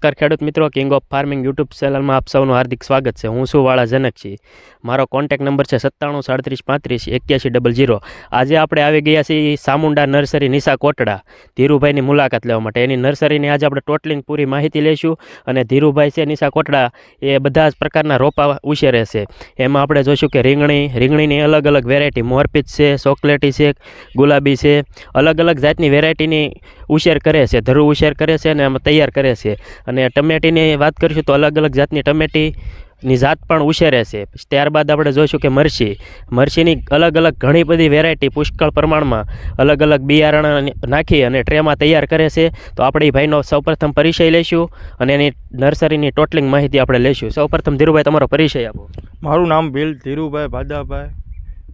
નમસ્કાર ખેડૂત મિત્રો કિંગ ઓફ ફાર્મિંગ યુટ્યુબ ચેનલમાં આપ સૌનું હાર્દિક સ્વાગત છે. હું છું વાળા જનકજી મારો કોન્ટેક નંબર છે સત્તાણું, સાડત્રીસ, પાંત્રીસ એક્યાસી ડબલ જીરો આજે આપણે આવી ગયા છીએ સામુંડા નર્સરી નિશા કોટડા, ધીરુભાઈની મુલાકાત લેવા માટે. એની નર્સરીની આજે આપણે ટોટલિંગ પૂરી માહિતી લઈશું અને ધીરુભાઈ છે નિશા કોટડા, એ બધા જ પ્રકારના રોપા ઉછેરે છે એમાં આપણે જોઈશું કે રીંગણી, રીંગણીની અલગ અલગ વેરાયટી મોરપીચ છે, ચોકલેટી છે, ગુલાબી છે, અલગ અલગ જાતની વેરાયટીની ઉછેર કરે છે, ધરુ ઉછેર કરે છે અને એમાં તૈયાર કરે છે. અને ટમેટીની વાત કરીશું તો અલગ અલગ જાતની ટમેટીની જાત પણ ઉછેરે છે. ત્યારબાદ આપણે જોઈશું કે મરચી. મરચીની અલગ અલગ ઘણી બધી વેરાયટી પુષ્કળ પ્રમાણમાં અલગ અલગ બિયારણ નાખી અને ટ્રેમાં તૈયાર કરે છે. તો આપણે એ ભાઈનો સૌપ્રથમ પરિચય લઈશું અને એની નર્સરીની ટોટલિંગ માહિતી આપણે લઈશું. સૌપ્રથમ ધીરુભાઈ તમારો પરિચય આપો. મારું નામ ભીલ, ધીરુભાઈ ભાદાભાઈ,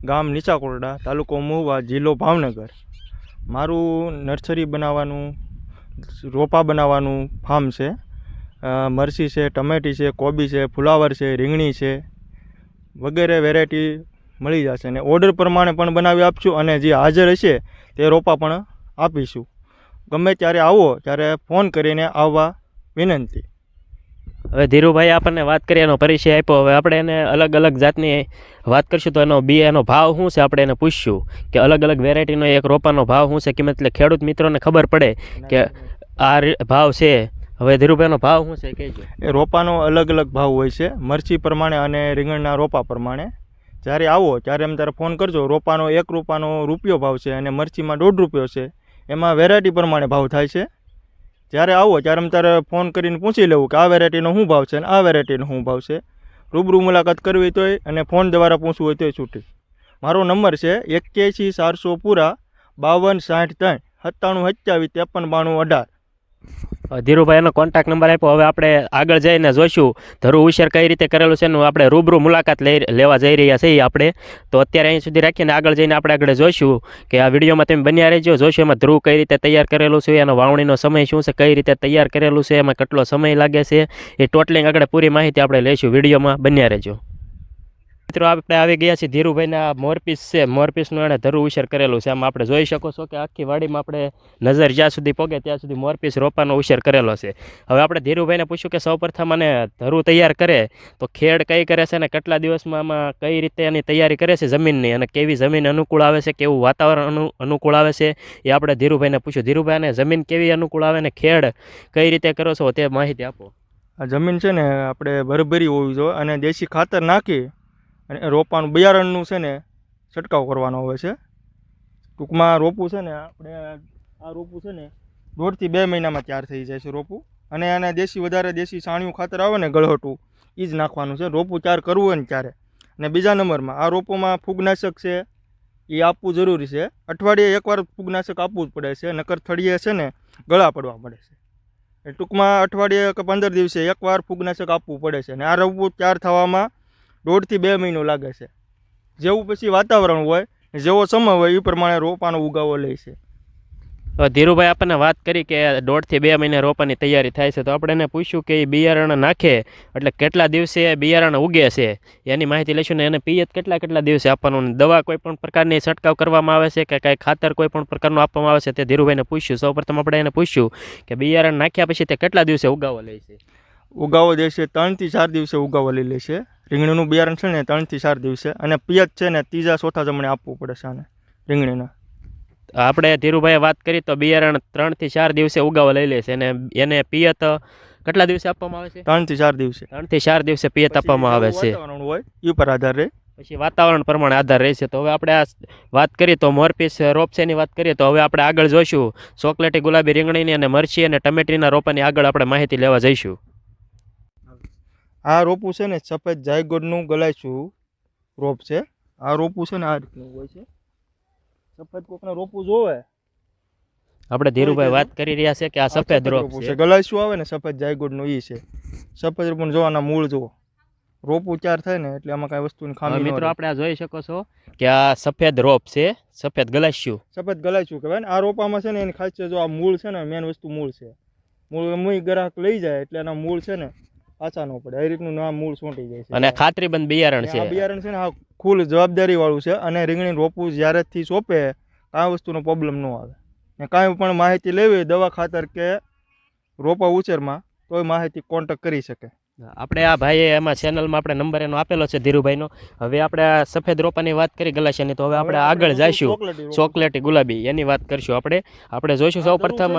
ગામ નીચાકોરડા, તાલુકો મહુવા, જિલ્લો ભાવનગર. મારું નર્સરી બનાવવાનું, રોપા બનાવવાનું ફાર્મ છે. મરસી છે, ટમેટી છે, કોબી છે, ફુલાવર છે, રીંગણી છે, વગેરે વેરાયટી મળી જશે. અને ઓર્ડર પ્રમાણે પણ બનાવી આપશું અને જે હાજર હશે તે રોપા પણ આપીશું. ગમે ત્યારે આવો, ત્યારે ફોન કરીને આવવા વિનંતી. હવે ધીરુભાઈ, આપણને વાત કરીએ એનો પરિચય આપ્યો. હવે આપણે એને અલગ અલગ જાતની વાત કરીશું. તો એનો બી, એનો ભાવ શું છે, આપણે એને પૂછશું. કે અલગ અલગ વેરાયટીનો એક રોપાનો ભાવ શું છે કિંમત એટલે ખેડૂત મિત્રોને ખબર પડે કે આ ભાવ છે. હવે ધીરુભાઈનો ભાવ શું છે કહેજો. એ રોપાનો અલગ અલગ ભાવ હોય છે. મરચી પ્રમાણે અને રીંગણના રોપા પ્રમાણે. જ્યારે આવો, ત્યારે એમ ત્યારે ફોન કરજો. રોપાનો એક રૂપાનો રૂપિયો ભાવ છે અને મરચીમાં દોઢ રૂપિયો છે. એમાં વેરાયટી પ્રમાણે ભાવ થાય છે. જ્યારે આવો, ત્યારે એમ ત્યારે ફોન કરીને પૂછી લેવું કે આ વેરાયટીનો શું ભાવ છે અને આ વેરાયટીનો શું ભાવ છે. રૂબરૂ મુલાકાત કરવી તોય અને ફોન દ્વારા પૂછવું હોય તોય છૂટી. મારો નંબર છે એક્યાસી ચારસો પૂરા બાવન સાઠ ત્રણ, સત્તાણું સત્યાવીસ ત્રેપન બાણું અઢાર. ધીરુભાઈ એનો કોન્ટેક્ટ નંબર આપ્યો. હવે આપણે આગળ જઈને જોઈશું ધરુ ઉછેર કઈ રીતે કરેલું છે એનું આપણે રૂબરૂ મુલાકાત લઈ લેવા જઈ રહ્યા છીએ આપણે. તો અત્યારે અહીં સુધી રાખીને આગળ જઈને આપણે આગળ જોઈશું કે આ વિડીયોમાં તમે બન્યા રહેજો. જોઈશું એમાં ધ્રુવ કઈ રીતે તૈયાર કરેલું છે, એનો વાવણીનો સમય શું છે, કઈ રીતે તૈયાર કરેલું છે, એમાં કેટલો સમય લાગે છે. એ ટોટલિંગ આગળ પૂરી માહિતી આપણે લઈશું. વિડીયોમાં બન્યા રહેજો. મિત્રો, આપણે આવી ગયા છીએ ધીરુભાઈના મોરપીસ છે. મોરપીસનું એણે ધરુ ઉછેર કરેલું છે. આમ આપણે જોઈ શકો છો કે આખી વાડીમાં આપણે નજર જ્યાં સુધી પોગે ત્યાં સુધી મોરપીસ રોપાનો ઉછેર કરેલો છે. હવે આપણે ધીરુભાઈને પૂછ્યું કે સૌપ્રથમ અને ધરુ તૈયાર કરે તો ખેડ કઈ કરે છે અને કેટલા દિવસમાં આમાં કઈ રીતે એની તૈયારી કરે છે જમીનની અને કેવી જમીન અનુકૂળ આવે છે, કેવું વાતાવરણ અનુ, અનુકૂળ આવે છે એ આપણે ધીરુભાઈને પૂછ્યું. ધીરુભાઈ અને જમીન કેવી અનુકૂળ આવે ને ખેડ કઈ રીતે કરો છો તે માહિતી આપો. આ જમીન છે ને, આપણે ભરભરી હોવી જોઈએ અને દેશી ખાતર નાખી અને રોપાનું બિયારણનું છે ને છંટકાવ કરવાનો હોય છે. ટૂંકમાં રોપું છે ને આપણે આ રોપું છે ને દોઢથી બે મહિનામાં તૈયાર થઈ જાય છે રોપું. અને એને દેશી વધારે દેશી સાણિયું ખાતર આવે ને ગળહટું એ જ નાખવાનું છે. રોપું તૈયાર કરવું હોય ને ત્યારે. અને બીજા નંબરમાં આ રોપોમાં ફૂગનાશક છે એ આપવું જરૂરી છે. અઠવાડિયે એકવાર ફૂગનાશક આપવું જ પડે છે, નકર થળીએ છે ને ગળા પડવા પડે છે. ટૂંકમાં અઠવાડિયે કે પંદર દિવસે એકવાર ફૂગનાશક આપવું પડે છે. અને આ રોપવું તૈયાર થવામાં દોઢથી બે મહિનો લાગે છે. જેવું પછી વાતાવરણ હોય, જેવો સમય હોય, એ પ્રમાણે રોપાનો ઉગાવો લે છે. ધીરુભાઈ, આપણને વાત કરી કે દોઢથી બે મહિને રોપાની તૈયારી થાય છે, તો આપણે એને પૂછ્યું કે એ બિયારણ નાખે, એટલે કેટલા દિવસે બિયારણ ઉગે છે? એની માહિતી લઈશું ને એને પિયત કેટલા કેટલા દિવસે આપવાનું દવા કોઈ પણ પ્રકારની છંટકાવ કરવામાં આવે છે કે કાંઈ ખાતર કોઈ પણ પ્રકારનું આપવામાં આવે છે તે ધીરુભાઈને પૂછ્યું. સૌપ્રથમ આપણે એને પૂછ્યું કે બિયારણ નાખ્યા પછી તે કેટલા દિવસે ઉગાવો લે છે? ઉગાવો દેશે ત્રણથી ચાર દિવસે ઉગાવો લઈ લે છે. રીંગણીનું બિયારણ છે ને ત્રણથી ચાર દિવસે. અને પિયત છે ને ત્રીજા ચોથા જમણે આપવું પડે છે આને રીંગણીના. આપણે ધીરુભાઈએ વાત કરી તો બિયારણ ત્રણથી ચાર દિવસે ઉગાવા લઈ લે છે અને એને પિયત કેટલા દિવસે આપવામાં આવે છે? ત્રણથી ચાર દિવસે. ત્રણથી ચાર દિવસે પિયત આપવામાં આવે છે. હોય એ ઉપર આધાર રહે. પછી વાતાવરણ પ્રમાણે આધાર રહેશે તો હવે આપણે આ વાત કરીએ તો મોરપીસ રોપ છે એની વાત કરીએ તો હવે આપણે આગળ જોઈશું. ચોકલેટી ગુલાબી રીંગણીની અને મરચી અને ટમેટીના રોપાની આગળ આપણે માહિતી લેવા જઈશું. આ રોપું છે ને સફેદ જાયગોડનું ગલાયશું રોપ છે. આ રોપું છે ને આ રીતનું હોય છે. સફેદ કોકને રોપું જોવે. આપણે ધીરુભાઈ વાત કરી રહ્યા છે કે આ સફેદ રોપ છે. છે. ગલાયશું આવે ને સફેદ જાયગોડનું ઈ છે. સફેદ રોપું જોવાના મૂળ જુઓ રોપું ચાર થાય ને એટલે આમાં કાંઈ વસ્તુની ખામી મિત્રો આપણે આ જોઈ શકો છો કે આ સફેદ રોપ છે. સફેદ ગલાસ્યું સફેદ ગલાયશું કહેવાય ને. આ રોપામાં છે ને એની ખાસિયત જો આ મૂળ છે ને મેન વસ્તુ મૂળ છે. મૂળ મુઈ ગ્રાહક લઈ જાય એટલે એના મૂળ છે ને પાછા ન પડે. એ રીતનું નામ મૂળ સોંટી જાય છે. અને ખાતરીબંધ બિયારણ આ છે. બિયારણ છે ને આ ફૂલ જવાબદારી વાળું છે અને રીંગણી રોપવું જ્યારેથી સોંપે કાંઈ વસ્તુનો પ્રોબ્લેમ ન આવે. ને કાંઈ પણ માહિતી લેવી દવા ખાતર કે રોપા ઉછેરમાં તોય માહિતી કોન્ટેક કરી શકે. આપણે આ ભાઈએ એમાં ચેનલમાં આપણે નંબર એનો આપેલો છે ધીરુભાઈનો. હવે આપણે સફેદ રોપાની વાત કરી ગલાસિયાની તો હવે આપણે આગળ જઈશું ચોકલેટી ગુલાબી એની વાત કરશું આપણે. આપણે જોઈશું સૌ પ્રથમ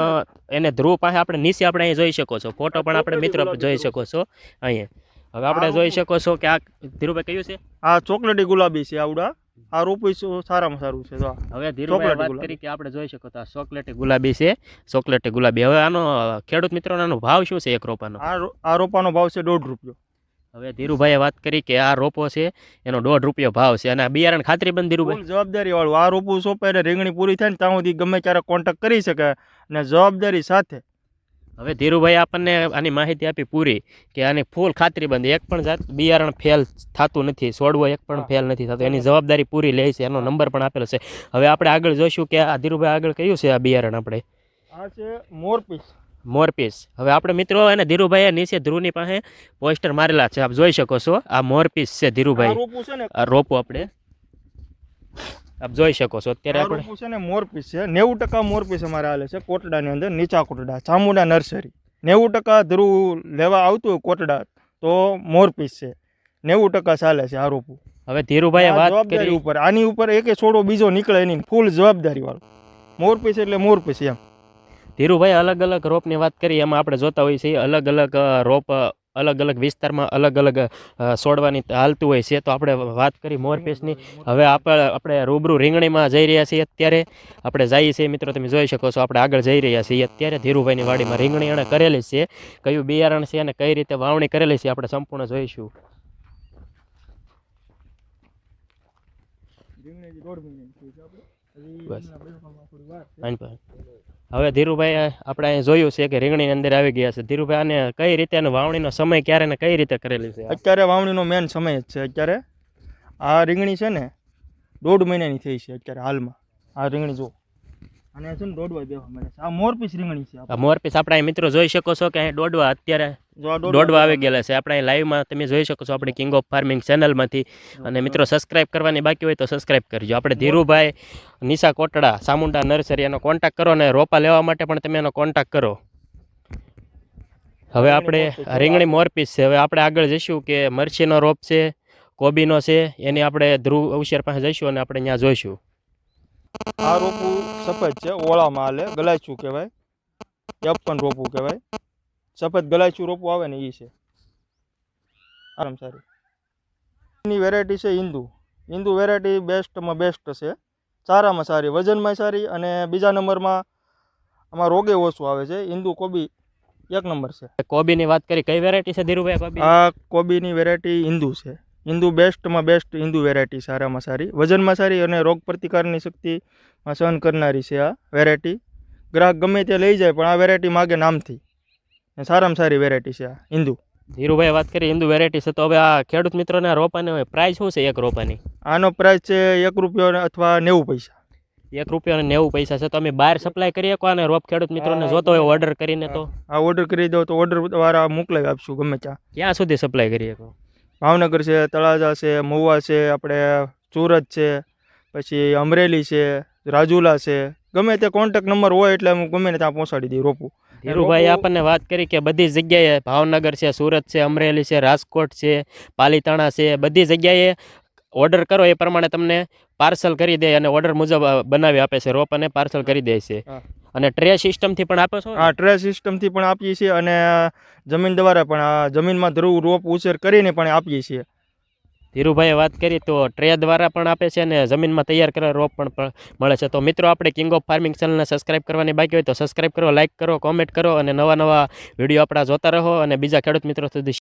એને ધ્રુવ પાસે આપણે નીચે આપણે અહીં જોઈ શકો છો. ફોટો પણ આપણે મિત્રો જોઈ શકો છો. અહીંયા. હવે આપણે જોઈ શકો છો કે આ ધીરુભાઈ કયું છે? આ ચોકલેટી ગુલાબી છે આવડા. આ રોપવું સારામાં સારું છે હવે ધીરુભાઈ વાત કરી કે આપણે જોઈ શકો તો આ ચોકલેટી ગુલાબી છે ચોકલેટી ગુલાબી. હવે આનો ખેડૂત મિત્રોનો આનો ભાવ શું છે એક રોપાનો? આ રોપાનો ભાવ છે દોઢ રૂપિયો. હવે ધીરુભાઈએ વાત કરી કે આ રોપો છે એનો દોઢ રૂપિયો ભાવ છે. અને આ બિયારણ ખાતરી બંધ ધીરુભાઈ? જવાબદારી વાળું આ રોપું સોંપે અને રીંગણી પૂરી થાય ને ત્યાં સુધી ગમે ત્યારે કોન્ટેક્ટ કરી શકે. અને જવાબદારી સાથે હવે ધીરુભાઈ આપણને આની માહિતી આપી પૂરી કે આની ફૂલ ખાતરી બંધ. એક પણ જાત બિયારણ ફેલ થતું નથી છોડવો એક પણ ફેલ નથી થતો. એની જવાબદારી પૂરી લે છે એનો નંબર પણ આપેલો છે. હવે આપણે આગળ જોઈશું કે આ ધીરુભાઈ આગળ કયું છે આ બિયારણ આપણે? આ છે મોરપીસ મોરપીસ હવે આપણે મિત્રો અને ધીરુભાઈએ નીચે ધ્રુવની પાસે પોસ્ટર મારેલા છે. આપ જોઈ શકો છો આ મોરપીસ છે ધીરુભાઈ. રોપો આપણે. આપ જોઈ શકો છો. અત્યારે આપણે છે ને મોરપીસ છે. નેવું ટકા મોરપીસ અમારે હાલે છે કોટડાની અંદર નીચા કોટડા ચામુંડા નર્સરી. નેવું ટકા ધ્રુવ લેવા આવતું હોય કોટડા તો મોરપીસ છે. નેવું ટકા ચાલે છે આ રોપું હવે ધીરુભાઈ વાત કરી. ઉપર આની ઉપર એકે છોડો બીજો નીકળે એની ફૂલ જવાબદારી વાળો. મોરપીસ એટલે મોરપીસ એમ. ધીરુભાઈ અલગ અલગ રોપની વાત કરી એમાં આપણે જોતા હોઈએ છીએ અલગ અલગ રોપ અલગ અલગ વિસ્તારમાં અલગ અલગ છોડવાની હાલતું હોય છે તો આપણે વાત કરી મોરપેશની હવે આપણે આપણે રૂબરૂ રીંગણીમાં જઈ રહ્યા છીએ અત્યારે. આપણે જઈએ છીએ મિત્રો તમે જોઈ શકો છો આપણે આગળ જઈ રહ્યા છીએ અત્યારે. ધીરુભાઈની વાડીમાં રીંગણી એણે કરેલી છે. કયું બિયારણ છે અને કઈ રીતે વાવણી કરેલી છે આપણે સંપૂર્ણ જોઈશું. બસ. આની પાસે. હવે ધીરુભાઈ આપણે અહીં જોયું છે કે રીંગણીની અંદર આવી ગયા છે. ધીરુભાઈ આને કઈ રીતે અને વાવણીનો સમય ક્યારે ને કઈ રીતે કરેલી છે? અત્યારે વાવણીનો મેન સમય જ છે. અત્યારે આ રીંગણી છે ને દોઢ મહિનાની થઈ છે અત્યારે હાલમાં. આ રીંગણી જો અને છે ને દોડવા દેવા મળે છે. આ મોરપીસ રીંગણી છે આ મોરપીસ આપણે મિત્રો જોઈ શકો છો કે અહીં દોડવા અત્યારે આ આવી ગયેલા છે. આપણે લાઈવમાં તમે જોઈ શકો છો આપણે કિંગ ઓફ ફાર્મિંગ ચેનલમાંથી અને મિત્રો સબસ્ક્રાઈબ કરવાની બાકી હોય તો સબસ્ક્રાઇબ કરજો. આપણે ધીરુભાઈ નિશા કોટડા સામુંડા નર્સરી એનો કોન્ટેક્ટ કરો અને રોપા લેવા માટે પણ તમે એનો કોન્ટેક્ટ કરો. હવે આપણે રીંગણી મોરપીસ છે. હવે આપણે આગળ જઈશું કે મરચીનો રોપ છે કોબીનો છે એની આપણે ધ્રુવ અવશેર પાસે જઈશું અને આપણે ત્યાં જોઈશું. આ રોપું સફેદ છે ઓળામાં હાલે ગલાચું કહેવાય? પણ રોપું કહેવાય. સફેદ ગલાચું રોપવું આવે ને એ છે. આરામ સારી. એની વેરાયટી છે હિન્દુ હિન્દુ વેરાયટી બેસ્ટમાં બેસ્ટ છે. સારામાં સારી વજનમાં સારી અને બીજા નંબરમાં આમાં રોગે ઓછું આવે છે. હિન્દુ કોબી એક નંબર છે. કોબીની વાત કરી કઈ વેરાયટી છે ધીરુભાઈ કોબી? આ કોબીની વેરાયટી હિન્દુ છે. હિન્દુ બેસ્ટમાં બેસ્ટ હિન્દુ વેરાયટી સારામાં સારી. વજનમાં સારી અને રોગ પ્રતિકારની શક્તિમાં સહન કરનારી છે આ વેરાયટી ગ્રાહક ગમે તે લઈ જાય પણ આ વેરાયટી માગે નામથી. સારામાં સારી વેરાયટી છે આ. હિન્દુ. ધીરુભાઈ વાત કરી હિન્દુ વેરાયટી છે તો હવે આ ખેડૂત મિત્રોને રોપાની પ્રાઇસ શું છે એક રોપાની? આનો પ્રાઇસ છે એક રૂપિયો અથવા નેવું પૈસા. એક રૂપિયા અને નેવું પૈસા છે તમે બહાર સપ્લાય કરી શકો અને રોપ ખેડૂત મિત્રોને જોતો હોય ઓર્ડર કરીને તો. આ ઓર્ડર કરી દો તો ઓર્ડર દ્વારા મોકલાવી આપશું ગમે ત્યાં. ક્યાં સુધી સપ્લાય કરી શકો? ભાવનગર છે તળાજા છે મહુવા છે આપણે સુરત છે પછી અમરેલી છે રાજુલા છે. ગમે તે કોન્ટેક્ટ નંબર હોય એટલે હું ગમે ત્યાં પહોંચાડી દઈએ રોપું. ધીરુભાઈ આપણને વાત કરી કે બધી જગ્યાએ ભાવનગર છે સુરત છે અમરેલી છે રાજકોટ છે પાલીતાણા છે બધી જગ્યાએ ઓર્ડર કરો એ પ્રમાણે તમને પાર્સલ કરી દે અને ઓર્ડર મુજબ બનાવી આપે છે. રોપ અને પાર્સલ કરી દે છે. અને ટ્રે સિસ્ટમથી પણ આપો છો? હા ટ્રે સિસ્ટમથી પણ આપીએ છીએ અને જમીન દ્વારા પણ આ જમીનમાં ધ્રુવ રોપ ઉછેર કરીને પણ આપીએ છીએ. ધીરુભાઈએ વાત કરી તો ટ્રે દ્વારા પણ આપે છે અને જમીનમાં તૈયાર કરેલા રોપ પણ મળે છે. તો મિત્રો, આપણે કિંગ ઓફ ફાર્મિંગ ચેનલને સબસ્ક્રાઇબ કરવાની બાકી હોય તો સબસ્ક્રાઇબ કરો લાઇક કરો કોમેન્ટ કરો અને નવા નવા વીડિયો આપણા જોતા રહો અને બીજા ખેડૂત મિત્રો સુધી